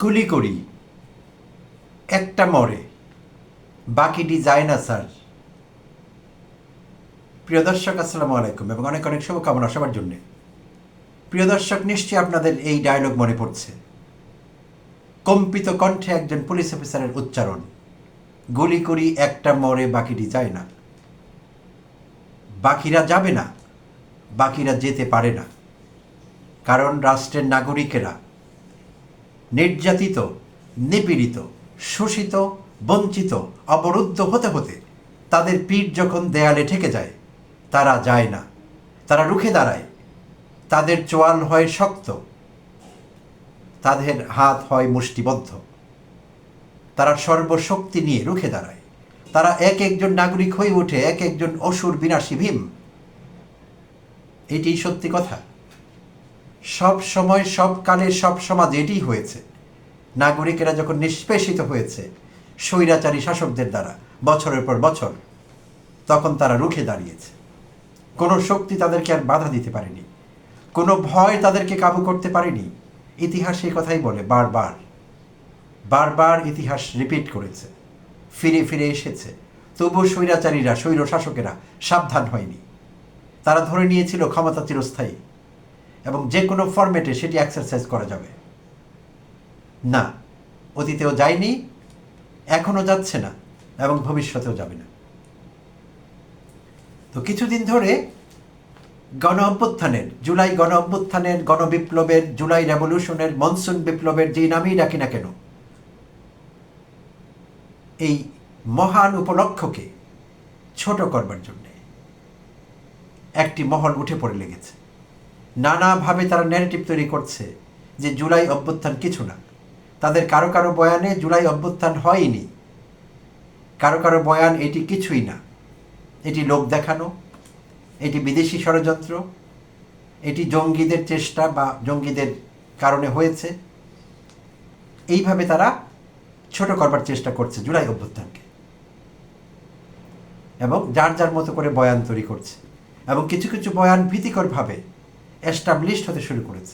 কুলি করি। একটা মরে। বাকিটি যায় না, স্যার। প্রিয় দর্শক, আসসালামু আলাইকুম এবং অনেক অনেক শুভকামনা সবার জন্যে। প্রিয় দর্শক, নিশ্চয়ই আপনাদের এই ডায়লগ মনে পড়ছে। কম্পিত কণ্ঠে একজন পুলিশ অফিসারের উচ্চারণ, গুলি করি, একটা মরে, বাকিটি যায় না। বাকিরা যাবে না, বাকিরা যেতে পারে না। কারণ রাষ্ট্রের নাগরিকেরা নির্যাতিত, নিপীড়িত, শোষিত, বঞ্চিত, অবরুদ্ধ হতে হতে তাদের পিঠ যখন দেয়ালে ঠেকে যায়, তারা যায় না। তারা রুখে দাঁড়ায়। তাদের চোয়াল হয় শক্ত। তাদের হাত হয় মুষ্টিবদ্ধ। তারা সর্বশক্তি নিয়ে রুখে দাঁড়ায়। তারা এক একজন নাগরিক হয়ে ওঠে, এক একজন অসুর, বিনাশী, ভীম। এটি সত্যি কথা। সব সময়, সব কালে, সব সমাজ এটিই হয়েছে। নাগরিকেরা যখন নিষ্পেষিত হয়েছে, স্বৈরাচারী শাসকদের দ্বারা, বছরের পর বছর, তখন তারা রুখে দাঁড়িয়েছে। কোনো শক্তি তাদেরকে আর বাধা দিতে পারেনি। কোনো ভয় তাদেরকে কাবু করতে পারেনি। ইতিহাস এই কথাই বলে বারবার। বারবার ইতিহাস রিপিট করেছে। ফিরে ফিরে এসেছে। তবু স্বৈরাচারীরা, স্বৈর শাসকেরা সাবধান হয়নি। তারা ধরে নিয়েছিল ক্ষমতা চিরস্থায়ী। এবং যে কোনো ফরম্যাটে সেটি এক্সারসাইজ করা যাবে। না, অতীতেও যায়নি, এখনও যাচ্ছে না এবং ভবিষ্যতেও যাবে না। তো কিছুদিন ধরে গণ অভ্যুত্থানের জুলাই গণ অভ্যুত্থানের গণবিপ্লবের, জুলাই রেভলিউশনের, মনসুন বিপ্লবের যেই নামেই ডাকি না কেন, এই মহান উপলক্ষকে ছোট করবার জন্যে একটি মহল উঠে পড়ে লেগেছে। নানাভাবে তারা ন্যারেটিভ তৈরি করছে যে জুলাই অভ্যুত্থান কিছু না। তাদের কারও কারও বয়ানে জুলাই অভ্যুত্থান হয়নি। কারও কারও বয়ান এটি কিছুই না। এটি লোক দেখানো, এটি বিদেশি ষড়যন্ত্র, এটি জঙ্গিদের চেষ্টা বা জঙ্গিদের কারণে হয়েছে। এইভাবে তারা ছোট করবার চেষ্টা করছে জুলাই অভ্যুত্থানকে। এবং যার যার মতো করে বয়ান তৈরি করছে। এবং কিছু কিছু বয়ান ভীতিকরভাবে এস্টাবলিশড হতে শুরু করেছে।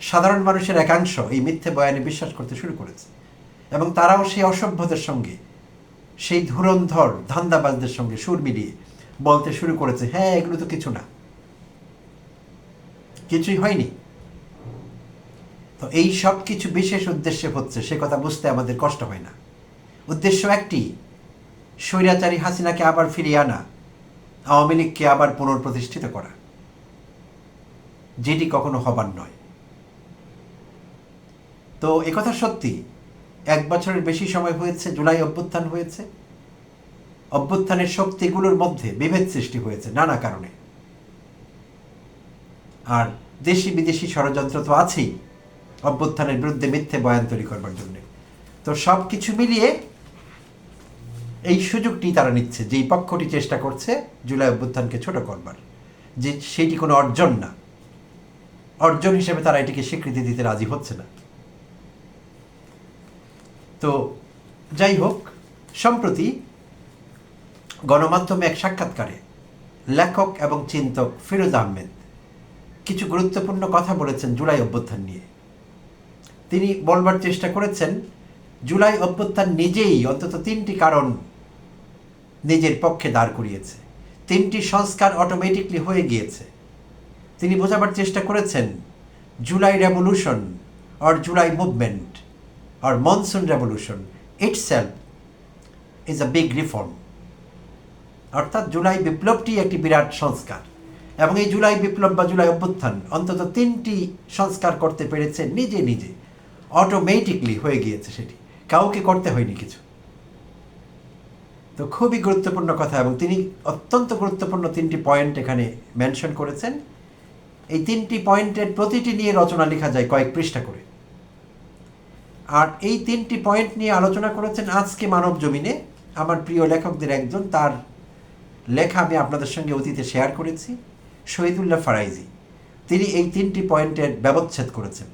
সাধারণ মানুষের একাংশ এই মিথ্যে বয়ানে বিশ্বাস করতে শুরু করেছে। এবং তারাও সেই অসভ্যদের সঙ্গে, সেই ধুরন্ধর ধান্দাবাজদের সঙ্গে সুর মিলিয়ে বলতে শুরু করেছে হ্যাঁ এগুলো তো কিছু না। কিছুই হয়নি। তো এই সব কিছু বিশেষ উদ্দেশ্যে হচ্ছে, সে কথা বুঝতে আমাদের কষ্ট হয় না। উদ্দেশ্য একটি, স্বৈরাচারী হাসিনাকে আবার ফিরিয়ে আনা, আওয়ামী লীগকে আবার পুনঃপ্রতিষ্ঠিত করা। যেটি কখনো হবার নয়। তো একথা সত্যি, এক বছরের বেশি সময় হয়েছে, জুলাই অভ্যুত্থান হয়েছে। অভ্যুত্থানের শক্তিগুলোর মধ্যে বিভেদ সৃষ্টি হয়েছে নানা কারণে। আর দেশি বিদেশি ষড়যন্ত্র তো আছেই অভ্যুত্থানের বিরুদ্ধে মিথ্যে বয়ান তৈরি করবার জন্য। তো সব কিছু মিলিয়ে এই সুযোগটি তারা নিচ্ছে যেই পক্ষটি চেষ্টা করছে জুলাই অভ্যুত্থানকে ছোট করবার। যে সেটি কোনো অর্জন না। অর্জন হিসেবে তারা এটিকে স্বীকৃতি দিতে রাজি হচ্ছে না। তো যাই হোক, সম্প্রতি গণমাধ্যমে এক সাক্ষাৎকারে লেখক এবং চিন্তক ফিরোজ আহমেদ কিছু গুরুত্বপূর্ণ কথা বলেছেন জুলাই অভ্যুত্থান নিয়ে। তিনি বলবার চেষ্টা করেছেন, জুলাই অভ্যুত্থান নিজেই অন্তত তিনটি কারণ নিজের পক্ষে দাঁড় করিয়েছে। তিনটি সংস্কার অটোমেটিকলি হয়ে গিয়েছে। তিনি বোঝাবার চেষ্টা করেছেন, July revolution or July movement or monsoon revolution itself is a big reform অর্থাৎ জুলাই বিপ্লবটি একটি বিরাট সংস্কার এবং এই জুলাই বিপ্লব বা জুলাই অভ্যুত্থান অন্তত তিনটি সংস্কার করতে পেরেছে নিজে নিজে। অটোমেটিকলি হয়ে গিয়েছে সেটি। কাউকে করতে হয়নি কিছু। তো খুবই গুরুত্বপূর্ণ কথা এবং তিনি অত্যন্ত গুরুত্বপূর্ণ তিনটি পয়েন্ট এখানে মেনশন করেছেন। এই তিনটি পয়েন্টের প্রতিটি নিয়ে রচনা লেখা যায় কয়েক পৃষ্ঠা করে। আর এই তিনটি পয়েন্ট নিয়ে আলোচনা করেছেন আজকে মানব জমিনে আমার প্রিয় লেখকদের একজন, তার লেখা আমি আপনাদের সঙ্গে অতীতে শেয়ার করেছি, শহীদুল্লাহ ফারাইজি। তিনি এই তিনটি পয়েন্টের ব্যবচ্ছেদ করেছেন।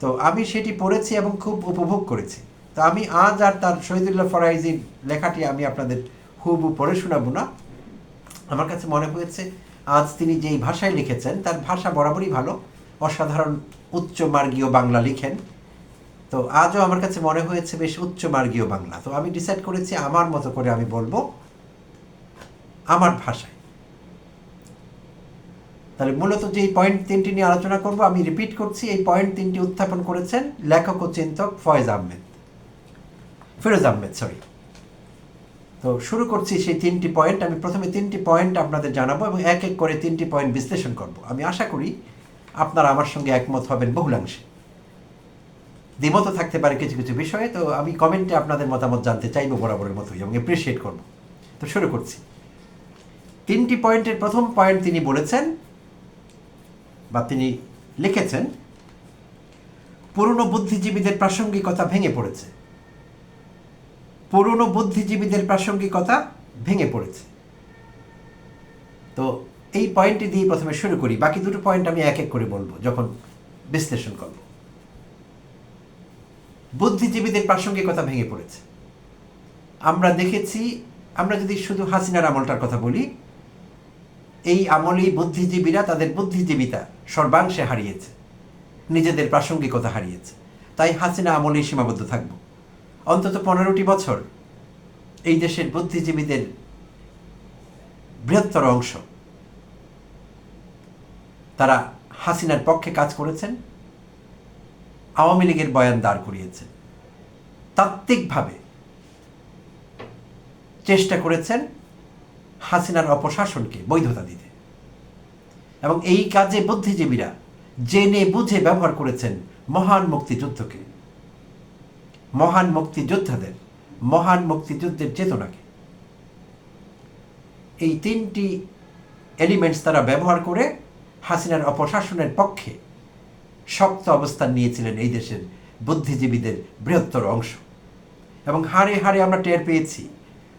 তো আমি সেটি পড়েছি এবং খুব উপভোগ করেছি। তো আমি আজ আর তার শহীদুল্লাহ ফরাইজির লেখাটি আমি আপনাদের হুবু পড়ে শোনাবো না। আমার কাছে মনে হয়েছে আজ তিনি যেই ভাষায় লিখেছেন, তার ভাষা বরাবরই ভালো। অসাধারণ উচ্চ মার্গীয় বাংলা লিখেন। তো আজও আমার কাছে মনে হয়েছে বেশ উচ্চ মার্গীয় বাংলা। তো আমি ডিসাইড করেছি আমার মতো করে আমি বলব আমার ভাষায়। তাহলে মূলত যে পয়েন্ট তিনটি নিয়ে আলোচনা করব, আমি রিপিট করছি, এই পয়েন্ট তিনটি উত্থাপন করেছেন লেখক ও চিন্তক ফয়েজ আহমেদ। ফিরোজ আহমেদ সরি তো শুরু করছি সেই তিনটি পয়েন্ট আমি প্রথমে তিনটি পয়েন্ট আপনাদের জানাব এবং এক এক করে তিনটি পয়েন্ট বিশ্লেষণ করব। আমি আশা করি আপনারা আমার সঙ্গে একমত হবেন বহুলাংশে। দ্বিমত থাকতে পারে কিছু কিছু বিষয়ে, তো আমি কমেন্টে আপনাদের মতামত জানতে চাইব বরাবরের মতোই এবং এপ্রিসিয়েট করব। তো শুরু করছি। তিনটি পয়েন্টের প্রথম পয়েন্ট তিনি বলেছেন বা তিনি লিখেছেন, পুরনো বুদ্ধিজীবীদের প্রাসঙ্গিকতা ভেঙে পড়েছে। পুরনো বুদ্ধিজীবীদের প্রাসঙ্গিকতা ভেঙে পড়েছে। তো এই পয়েন্টটি দিয়ে প্রথমে শুরু করি। বাকি দুটো পয়েন্ট আমি এক এক করে বলব, যখন বিশ্লেষণ করব। বুদ্ধিজীবীদের প্রাসঙ্গিকতা ভেঙে পড়েছে। আমরা দেখেছি, আমরা যদি শুধু হাসিনার আমলটার কথা বলি, এই আমলেই বুদ্ধিজীবীরা তাদের বুদ্ধিজীবিতা সর্বাংশে হারিয়েছে, নিজেদের প্রাসঙ্গিকতা হারিয়েছে। তাই হাসিনা আমলেই সীমাবদ্ধ থাকব। অন্তত পনেরোটি বছর এই দেশের বুদ্ধিজীবীদের বৃহত্তর অংশ তারা হাসিনার পক্ষে কাজ করেছেন, আওয়ামী লীগের বয়ান দাঁড় করিয়েছেন, তাত্ত্বিকভাবে চেষ্টা করেছেন হাসিনার অপশাসনকে বৈধতা দিতে। এবং এই কাজে বুদ্ধিজীবীরা জেনে বুঝে ব্যবহার করেছেন মহান মুক্তিযুদ্ধকে। মহান মুক্তিযোদ্ধাদের, মহান মুক্তিযুদ্ধের চেতনাকে। এই তিনটি এলিমেন্টস তারা ব্যবহার করে হাসিনার অপশাসনের পক্ষে শক্ত অবস্থান নিয়েছিলেন এই দেশের বুদ্ধিজীবীদের বৃহত্তর অংশ। এবং হাড়ে হাড়ে আমরা টের পেয়েছি,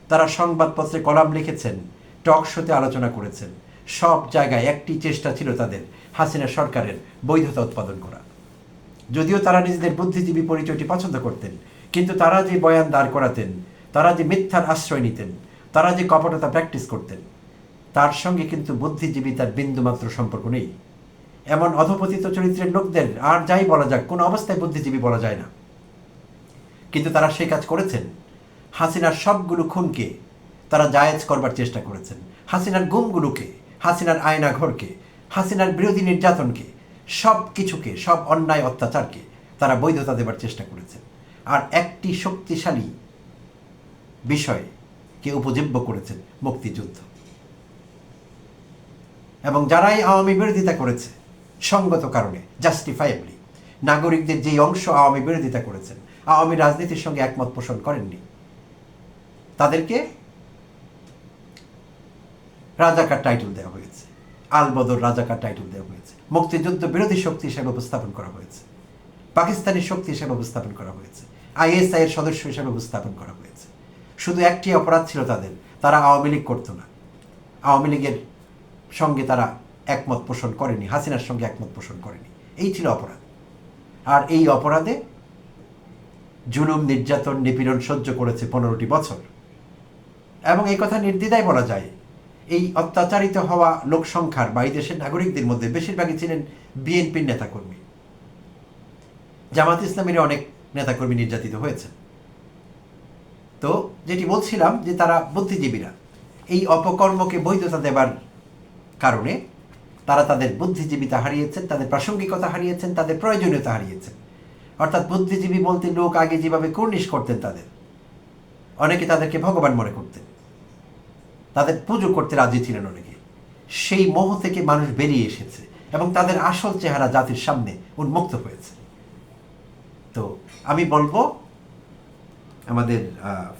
তারা সংবাদপত্রে কলাম লিখেছেন, টক শোতে আলোচনা করেছেন, সব জায়গায় একটি চেষ্টা ছিল তাদের, হাসিনা সরকারের বৈধতা উৎপাদন করা। যদিও তারা নিজেদের বুদ্ধিজীবী পরিচয়টি পছন্দ করতেন, কিন্তু তারা যে বয়ান দাঁড় করাতেন, তারা যে মিথ্যার আশ্রয় নিতেন, তারা যে কপটতা প্র্যাকটিস করতেন, তার সঙ্গে কিন্তু বুদ্ধিজীবী তার বিন্দুমাত্র সম্পর্ক নেই। এমন অধপতিত চরিত্রের লোকদের আর যাই বলা যাক, কোনো অবস্থায় বুদ্ধিজীবী বলা যায় না। কিন্তু তারা সেই কাজ করেছেন। হাসিনার সবগুলো খুনকে তারা জায়েজ করবার চেষ্টা করেছেন। হাসিনার গুমগুলোকে, হাসিনার আয়না ঘরকে হাসিনার বিরোধী নির্যাতনকে সব কিছুকে, সব অন্যায় অত্যাচারকে তারা বৈধতা দেবার চেষ্টা করেছেন আর একটি শক্তিশালী বিষয়কে উপজীব্য করেছেন মুক্তিযুদ্ধ। এবং যারাই আওয়ামী বিরোধিতা করেছে, সঙ্গত কারণে জাস্টিফাইবলি নাগরিকদের যে অংশ আওয়ামী বিরোধিতা করেছেন, আওয়ামী রাজনীতির সঙ্গে একমত পোষণ করেননি, তাদেরকে রাজাকার টাইটেল দেওয়া হয়েছে, আলবদর রাজাকার টাইটেল দেওয়া হয়েছে। মুক্তিযুদ্ধ বিরোধী শক্তি হিসেবে উপস্থাপন করা হয়েছে। পাকিস্তানি শক্তি হিসেবে উপস্থাপন করা হয়েছে। আইএসআই এর সদস্য হিসেবে উপস্থাপন করা হয়েছে। শুধু একটি অপরাধ ছিল তাদের, তারা আওয়ামী লীগ করতো না। আওয়ামী লীগের সঙ্গে তারা একমত পোষণ করেনি, হাসিনার সঙ্গে একমত পোষণ করেনি। এই ছিল অপরাধ। আর এই অপরাধে জুলুম, নির্যাতন, নিপীড়ন সহ্য করেছে পনেরোটি বছর। এবং এই কথা নির্দ্বিধায় বলা যায় এই অত্যাচারিত হওয়া লোক সংখ্যার বা এই দেশের নাগরিকদের মধ্যে বেশিরভাগই ছিলেন বিএনপির নেতাকর্মী। জামাত ইসলামের অনেক নেতাকর্মী নির্যাতিত হয়েছে। তো যেটি বলছিলাম যে তারা বুদ্ধিজীবীরা। এই অপকর্মকে বৈধতা দেবার কারণে তারা তাদের বুদ্ধিজীবিতা হারিয়েছেন, তাদের প্রাসঙ্গিকতা হারিয়েছেন, তাদের প্রয়োজনীয়তা হারিয়েছেন। অর্থাৎ বুদ্ধিজীবী বলতে লোক আগে যেভাবে কুর্নিশ করতেন তাদের, অনেকে তাদেরকে ভগবান মনে করতেন। তাদের পুজো করতে রাজি ছিলেন অনেকে। সেই মোহ থেকে মানুষ বেরিয়ে এসেছে এবং তাদের আসল চেহারা জাতির সামনে উন্মুক্ত হয়েছে। তো আমি বলব, আমাদের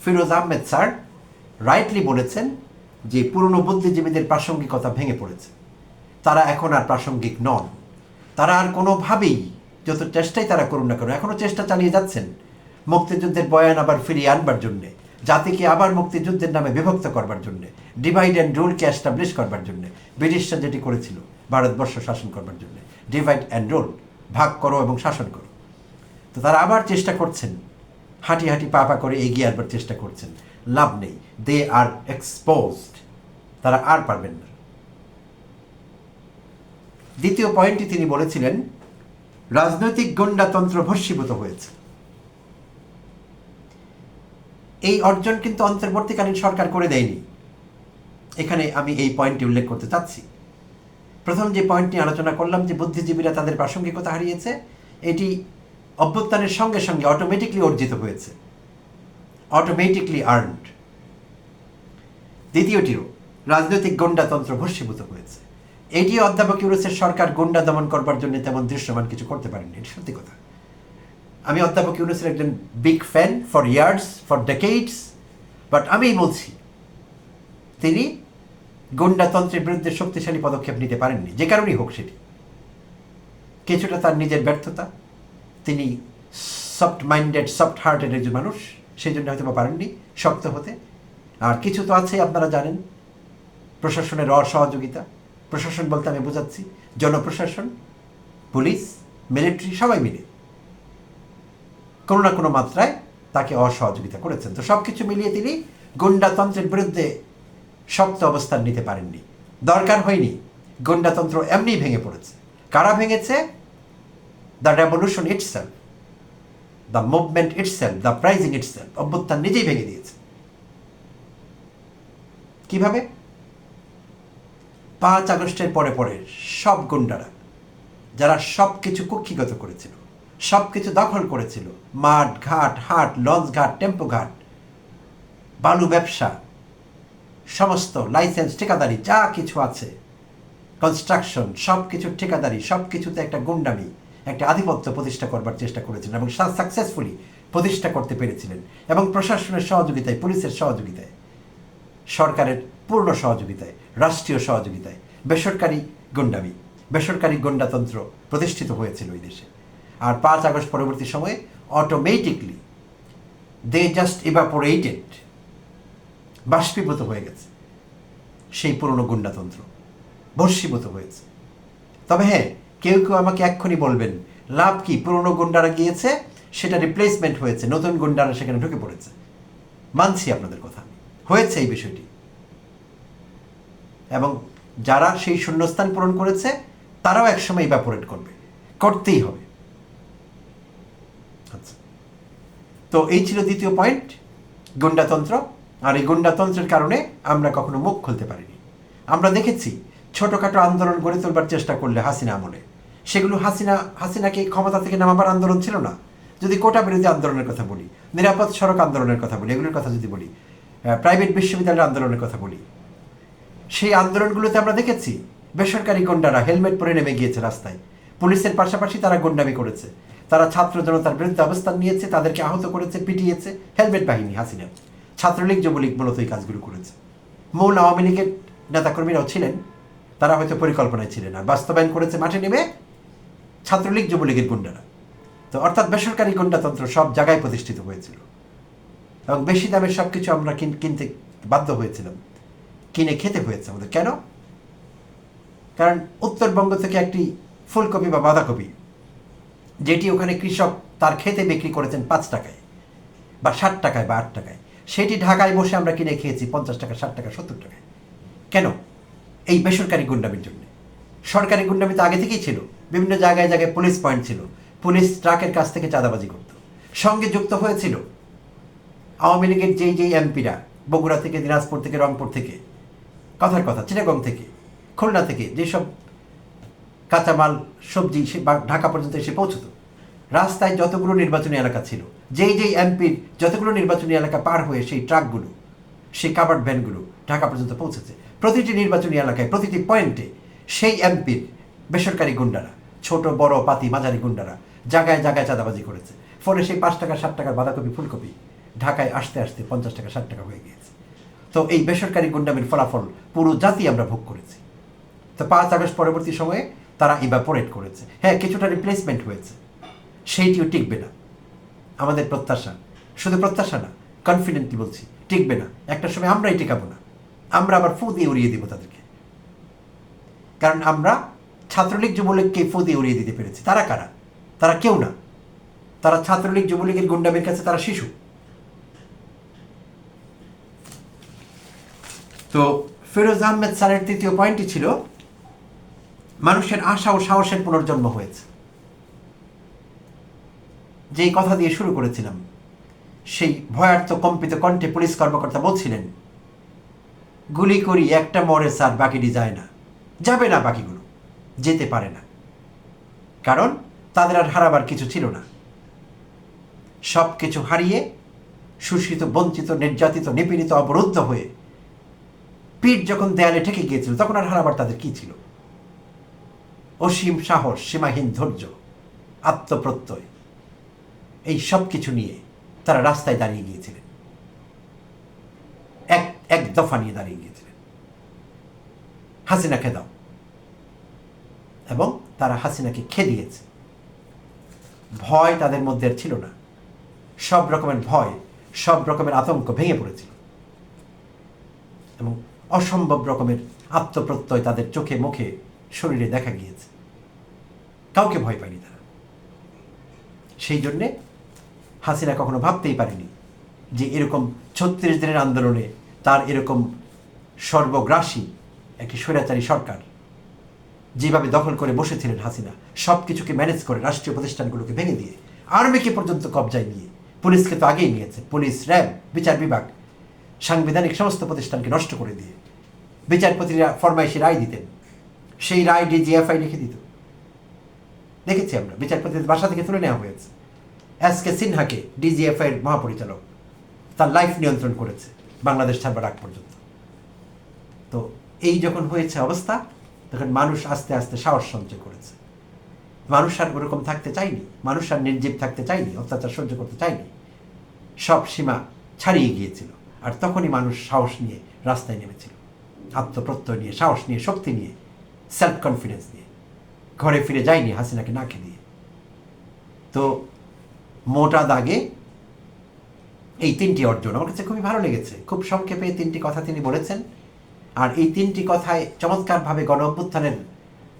ফিরোজ আহমেদ স্যার রাইটলি বলেছেন যে পুরনো বুদ্ধিজীবীদের প্রাসঙ্গিকতা ভেঙে পড়েছে। তারা এখন আর প্রাসঙ্গিক নন। তারা আর কোনোভাবেই যত চেষ্টাই তারা করুন না কেন এখনও চেষ্টা চালিয়ে যাচ্ছেন। মুক্তিযুদ্ধের বয়ান আবার ফিরিয়ে আনবার জন্যে। জাতিকে আবার মুক্তিযুদ্ধের নামে বিভক্ত করবার জন্যে ডিভাইড অ্যান্ড রুলকে অ্যাস্টাবলিশ করবার জন্যে, ব্রিটিশরা যেটি করেছিল, ভারতবর্ষ শাসন করবার জন্যে ডিভাইড অ্যান্ড রুল ভাগ করো এবং শাসন করো। তো তারা আবার চেষ্টা করছেন, হাঁটি হাঁটি পা পা করে এগিয়ে আসবার চেষ্টা করছেন, লাভ নেই দে আর এক্সপোজড তারা আর পারবেন না। দ্বিতীয় পয়েন্টটি তিনি বলেছিলেন, রাজনৈতিক গণ্ডাতন্ত্র ভস্মীভূত হয়েছে। এই অর্জন কিন্তু অন্তর্বর্তীকালীন সরকার করে দেয়নি। এখানে আমি এই পয়েন্টটি উল্লেখ করতে চাচ্ছি। প্রথম যে পয়েন্টটি আলোচনা করলাম যে বুদ্ধিজীবীরা তাদের প্রাসঙ্গিকতা হারিয়েছে, এটি অভ্যুত্থানের সঙ্গে সঙ্গে অটোমেটিকলি অর্জিত হয়েছে। অটোমেটিকলি আর্নড দ্বিতীয়টিও, রাজনৈতিক গন্ডাতন্ত্র ভস্মীভূত হয়েছে। এটি অধ্যাপক ইউরোসের সরকার গন্ডা দমন করবার জন্য তেমন দৃশ্যমান কিছু করতে পারেনি এটি সত্যি কথা। আমি অধ্যাপক ইউনুসের একজন big fan for years for decades but আমি বলছি, তিনি গুন্ডাতন্ত্রের বিরুদ্ধে শক্তিশালী পদক্ষেপ নিতে পারেননি, যে কারণেই হোক সেটি। কিছুটা তার নিজের ব্যর্থতা, তিনি সফট মাইন্ডেড সফট হার্টেড একজন মানুষ সেই জন্য হয়তো পারেননি, শক্ত হতে। আর কিছু তো আছে, আপনারা জানেন, প্রশাসনের অসহযোগিতা, প্রশাসন বলতে আমি বোঝাচ্ছি, জনপ্রশাসন, পুলিশ মিলিটারি সবাই মিলে। কোনো না কোনো মাত্রায় তাকে অসহযোগিতা করেছেন। তো সব কিছু মিলিয়ে তিনি গুন্ডাতন্ত্রের বিরুদ্ধে শক্ত অবস্থান নিতে পারেননি। দরকার হয়নি। গুন্ডাতন্ত্র এমনিই ভেঙে পড়েছে। কারা ভেঙেছে? The revolution itself the movement itself the uprising itself অভ্যুত্থান নিজেই ভেঙে দিয়েছে। কীভাবে? পাঁচ আগস্টের পরে পরে সব গুন্ডারা, যারা সব কিছু কুক্ষিগত করেছিল সব কিছু দখল করেছিল। মাঠ ঘাট, হাট, লঞ্চ ঘাট, টেম্পো ঘাট, বালু ব্যবসা, সমস্ত লাইসেন্স, ঠিকাদারি, যা কিছু আছে। কনস্ট্রাকশন সব কিছুর ঠিকাদারি সব কিছুতে একটা গুন্ডামি, একটা আধিপত্য প্রতিষ্ঠা করবার চেষ্টা করেছিলেন এবং সাকসেসফুলি প্রতিষ্ঠা করতে পেরেছিলেন এবং প্রশাসনের সহযোগিতায়, পুলিশের সহযোগিতায়, সরকারের পূর্ণ সহযোগিতায়, রাষ্ট্রীয় সহযোগিতায় বেসরকারি গুন্ডামি, বেসরকারি গুন্ডাতন্ত্র প্রতিষ্ঠিত হয়েছিল ওই দেশে। আর পাঁচ আগস্ট পরবর্তী সময়ে অটোমেটিকলি দে জাস্ট ইভাপোরেটেড বাষ্পীভূত হয়ে গেছে। সেই পুরনো গুন্ডাতন্ত্র ভস্মীভূত হয়েছে। তবে হ্যাঁ কেউ কেউ আমাকে এক্ষুনি বলবেন, লাভ কি? পুরনো গুন্ডারা গিয়েছে, সেটা রিপ্লেসমেন্ট হয়েছে, নতুন গুন্ডারা সেখানে ঢুকে পড়েছে। মানছি আপনাদের কথা। হয়েছে এই বিষয়টি। এবং যারা সেই শূন্যস্থান পূরণ করেছে, তারাও একসময় ইভাপোরেট করবে। করতেই হবে। তো এই ছিল দ্বিতীয় পয়েন্ট গুন্ডাতন্ত্র। আর এই গুন্ডাতন্ত্রের কারণে আমরা কখনো মুখ খুলতে পারিনি। আমরা দেখেছি ছোটোখাটো আন্দোলন গড়ে তোলবার চেষ্টা করলে হাসিনা আমলে। সেগুলো হাসিনা, হাসিনাকে ক্ষমতা থেকে নামাবার আন্দোলন ছিল না। যদি কোটা বিরোধী আন্দোলনের কথা বলি, নিরাপদ সড়ক আন্দোলনের কথা বলি, এগুলোর কথা যদি বলি প্রাইভেট বিশ্ববিদ্যালয়ের আন্দোলনের কথা বলি, সেই আন্দোলনগুলোতে আমরা দেখেছি বেসরকারি গন্ডারা হেলমেট পরে নেমে গিয়েছে রাস্তায়। পুলিশের পাশাপাশি তারা গন্ডামি করেছে। তারা ছাত্র জনতার বিরুদ্ধে অবস্থান নিয়েছে, তাদেরকে আহত করেছে, পিটিয়েছে, হেলমেট বাহিনী হাসিনা ছাত্রলীগ, যুবলীগ মূলত এই কাজগুলো করেছে। মূল আওয়ামী লীগের নেতাকর্মীরাও ছিলেন। তারা হয়তো পরিকল্পনায় ছিলেন আর বাস্তবায়ন করেছে মাঠে নেমে ছাত্রলীগ, যুবলীগের গুন্ডারা। তো অর্থাৎ বেসরকারি গুন্ডাতন্ত্র সব জায়গায় প্রতিষ্ঠিত হয়েছিল। এবং বেশি দামের সব কিছু আমরা কিনতে বাধ্য হয়েছিলাম। কিনে খেতে হয়েছে আমাদের। কেন? কারণ উত্তরবঙ্গ থেকে একটি ফুলকপি বা বাঁধাকপি যেটি ওখানে কৃষক তার খেতে বিক্রি করেছেন পাঁচ টাকায় বা ষাট টাকায় বা আট টাকায়। সেটি ঢাকায় বসে আমরা কিনে খেয়েছি পঞ্চাশ টাকা, ষাট টাকা, সত্তর টাকায়। কেন? এই বেসরকারি গুন্ডামির জন্য। সরকারি গুন্ডামি তো আগে থেকেই ছিল। বিভিন্ন জায়গায় জায়গায় পুলিশ পয়েন্ট ছিল। পুলিশ ট্রাকের কাছ থেকে চাঁদাবাজি করত। সঙ্গে যুক্ত হয়েছিল আওয়ামী লীগের যেই যেই এমপিরা বগুড়া থেকে, দিনাজপুর থেকে, রংপুর থেকে, কথার কথা, চিটাগং থেকে, খুলনা থেকে, যেসব কাঁচামাল, সবজি বা ঢাকা পর্যন্ত এসে পৌঁছতো। রাস্তায় যতগুলো নির্বাচনী এলাকা ছিল, যেই যেই এমপির যতগুলো নির্বাচনী এলাকা পার হয়ে সেই ট্রাকগুলো, সেই কাভার্ড ভ্যানগুলো ঢাকা পর্যন্ত পৌঁছেছে। প্রতিটি নির্বাচনী এলাকায়, প্রতিটি পয়েন্টে সেই এমপির বেসরকারি গুন্ডারা, ছোট, বড়, পাতি, মাঝারি গুন্ডারা জায়গায় জায়গায় চাঁদাবাজি করেছে। ফলে সেই পাঁচ টাকা ষাট টাকার বাঁধাকপি, ফুলকপি ঢাকায় আসতে আসতে পঞ্চাশ টাকা, ষাট টাকা হয়ে গিয়েছে। তো এই বেসরকারি গুন্ডামির ফলাফল পুরো জাতি আমরা ভোগ করেছি। তো পাঁচ আগস্ট পরবর্তী সময়ে তারা ইভাপোরেট করেছে। হ্যাঁ কিছুটা রিপ্লেসমেন্ট হয়েছে। সেইটিও টিকবে না। আমাদের প্রত্যাশা। শুধু প্রত্যাশা না কনফিডেন্টলি বলছি, টিকবে না। একটা সময় আমরাই টিকাবো না। আমরা আবার ফু দিয়ে উড়িয়ে দিব তাদেরকে। কারণ আমরা ছাত্রলীগ, যুবলীগকে ফু দিয়ে উড়িয়ে দিতে পেরেছি। তারা কারা? তারা কেউ না। তারা ছাত্রলীগ, যুবলীগের গুন্ডামের কাছে তারা শিশু। তো ফিরোজ আহমেদ স্যারের তৃতীয় পয়েন্টটি ছিল মানুষের আশা ও সাহসের পুনর্জন্ম হয়েছে। যেই কথা দিয়ে শুরু করেছিলাম, সেই ভয়ার্থ কম্পিত কণ্ঠে পুলিশ কর্মকর্তা বলছিলেন, গুলি করি একটা মরে স্যার, বাকিটি যায় না। যাবে না বাকিগুলো, যেতে পারে না। কারণ তাদের আর হারাবার কিছু ছিল না। সব কিছু হারিয়ে শোষিত বঞ্চিত, নির্যাতিত, নিপীড়িত, অবরুদ্ধ হয়ে পিঠ যখন দেয়ালে ঠেকে গিয়েছিল, তখন আর হারাবার তাদের কি ছিল? অসীম সাহস, সীমাহীন ধৈর্য, আত্মপ্রত্যয়, এই সব কিছু নিয়ে তারা রাস্তায় দাঁড়িয়ে গিয়েছিলেন। এক এক দফা নিয়ে দাঁড়িয়ে গিয়েছিলেন। হাসিনাকে দাও। এবং তারা হাসিনাকে খেদিয়েছে ভয় তাদের মধ্যে ছিল না। সব রকমের ভয়, সব রকমের আতঙ্ক ভেঙে পড়েছিল। এবং অসম্ভব রকমের আত্মপ্রত্যয় তাদের চোখে, মুখে, শরীরে দেখা গিয়েছে। কাউকে ভয় পায়নি তারা। সেই জন্যে হাসিনা কখনো ভাবতেই পারেনি যে এরকম ছত্রিশ দিনের আন্দোলনে তার এরকম সর্বগ্রাসী একটি স্বৈরাচারী সরকার, যেভাবে দখল করে বসেছিলেন হাসিনা সব কিছুকে ম্যানেজ করে রাষ্ট্রীয় প্রতিষ্ঠানগুলোকে ভেঙে দিয়ে আর্মিকে পর্যন্ত কবজায় নিয়ে, পুলিশকে তো আগেই নিয়েছে, পুলিশ, র্যাব, বিচার বিভাগ, সাংবিধানিক সমস্ত প্রতিষ্ঠানকে নষ্ট করে দিয়ে। বিচারপতিরা ফরমাইশি রায় দিতেন, সেই রায় ডিজিএফআই লিখে দিত। দেখেছি আমরা। বিচারপতিদের বাসা থেকে তুলে নেওয়া হয়েছে। এস কে সিনহাকে ডিজিএফআই এর মহাপরিচালক তার লাইফ নিয়ন্ত্রণ করেছে বাংলাদেশ ছাড়বার আগ পর্যন্ত। তো এই যখন হয়েছে অবস্থা, তখন মানুষ আস্তে আস্তে সাহস সঞ্চয় করেছে। মানুষ আর ওরকম থাকতে চায়নি। মানুষ আর নির্জীব থাকতে চায়নি, অত্যাচার সহ্য করতে চায়নি। সব সীমা ছাড়িয়ে গিয়েছিল। আর তখনই মানুষ সাহস নিয়ে রাস্তায় নেমেছিল। আত্মপ্রত্যয় নিয়ে, সাহস নিয়ে, শক্তি নিয়ে সেলফ কনফিডেন্স নিয়ে। ঘরে ফিরে যায়নি, হাসিনাকে নাকে দিয়ে তো মোটা দাগে এই তিনটি অর্জন আমার কাছে খুবই ভালো লেগেছে। খুব সংক্ষেপে এই তিনটি কথা তিনি বলেছেন। আর এই তিনটি কথায় চমৎকারভাবে গণ অভ্যুত্থানের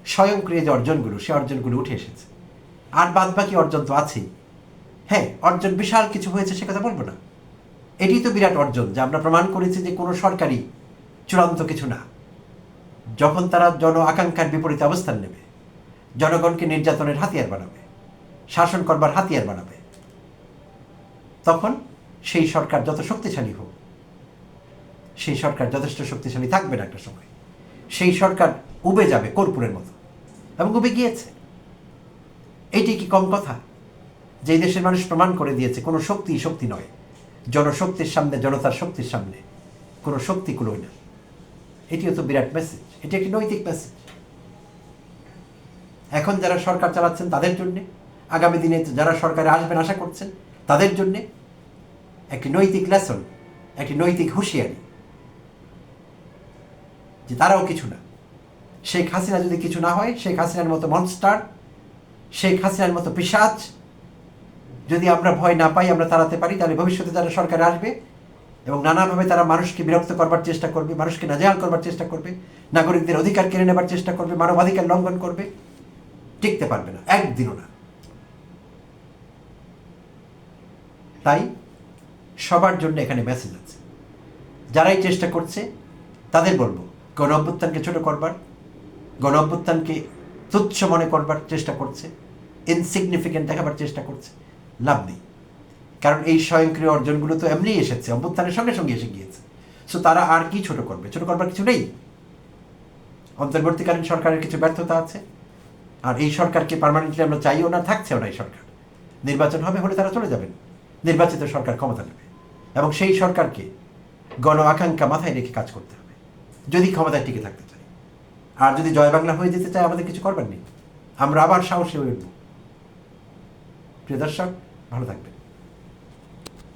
স্বয়ংক্রিয় যে অর্জনগুলো, সে অর্জনগুলো উঠে এসেছে। আর বাদ বাকি অর্জন তো আছেই। হ্যাঁ অর্জন বিশাল কিছু হয়েছে সে কথা বলব না। এটি তো বিরাট অর্জন যে আমরা প্রমাণ করেছি যে কোনো সরকারি চূড়ান্ত কিছু না। যখন তারা জন আকাঙ্ক্ষার বিপরীতে অবস্থান নেবে জনগণকে নির্যাতনের হাতিয়ার বানাবে, শাসন করবার হাতিয়ার বানাবে। তখন সেই সরকার যত শক্তিশালী হোক, সেই সরকার যথেষ্ট শক্তিশালী থাকবে না একটা সময়। সেই সরকার উবে যাবে কর্পূরের মতো এবং উবে গিয়েছে। এটি কি কম কথা? যে দেশের মানুষ প্রমাণ করে দিয়েছে, কোনো শক্তি শক্তি নয়। জনশক্তির সামনে, জনতার শক্তির সামনে কোনো শক্তি কুলোয় না। এটিও তো বিরাট মেসেজ এটি একটি নৈতিক মেসেজ এখন যারা সরকার চালাচ্ছেন তাদের জন্যে, আগামী দিনে যারা সরকারে আসবেন আশা করছেন, তাদের জন্যে একটি নৈতিক লেসন একটি নৈতিক হুঁশিয়ারি যে তারাও কিছু না। শেখ হাসিনা যদি কিছু না হয়, শেখ হাসিনার মতো মনস্টার শেখ হাসিনার মতো পিসাজ যদি আমরা ভয় না পাই, আমরা তাড়াতে পারি, তাহলে ভবিষ্যতে যারা সরকারে আসবে এবং নানাভাবে তারা মানুষকে বিরক্ত করবার চেষ্টা করবে, মানুষকে নাজেহাল করবার চেষ্টা করবে, নাগরিকদের অধিকার কেড়ে নেবার চেষ্টা করবে, মানবাধিকার লঙ্ঘন করবে টিকতে পারবে না, একদিনও না। তাই সবার জন্য এখানে মেসেজ আছে। যারাই চেষ্টা করছে, তাদের বলব গণ অভ্যুত্থানকে ছোট করবার গণ অভ্যুত্থানকে তুচ্ছ মনে করবার চেষ্টা করছে ইনসিগনিফিকেন্ট দেখাবার চেষ্টা করছে, লাভ নেই। কারণ এই স্বয়ংক্রিয় অর্জনগুলো তো এমনিই এসেছে, অভ্যুত্থানের সঙ্গে সঙ্গে এসে গিয়েছে। সো তারা আর কি ছোট করবে? ছোট করবার কিছু নেই। অন্তর্বর্তীকালীন সরকারের কিছু ব্যর্থতা আছে। আর এই সরকারকে পারমানেন্টলি আমরা চাইও না, থাকছেও না এই সরকার। নির্বাচন হবে হলে তারা চলে যাবেন। নির্বাচিত সরকার ক্ষমতা নেবে। এবং সেই সরকারকে গণ আকাঙ্ক্ষা মাথায় রেখে কাজ করতে হবে। যদি ক্ষমতায় টিকে থাকতে চাই। আর যদি জয় বাংলা হয়ে যেতে চায়, আমাদের কিছু করবার নেই। আমরা আবার সাহসী হয়ে উঠব। প্রিয় দর্শক, ভালো থাকবেন।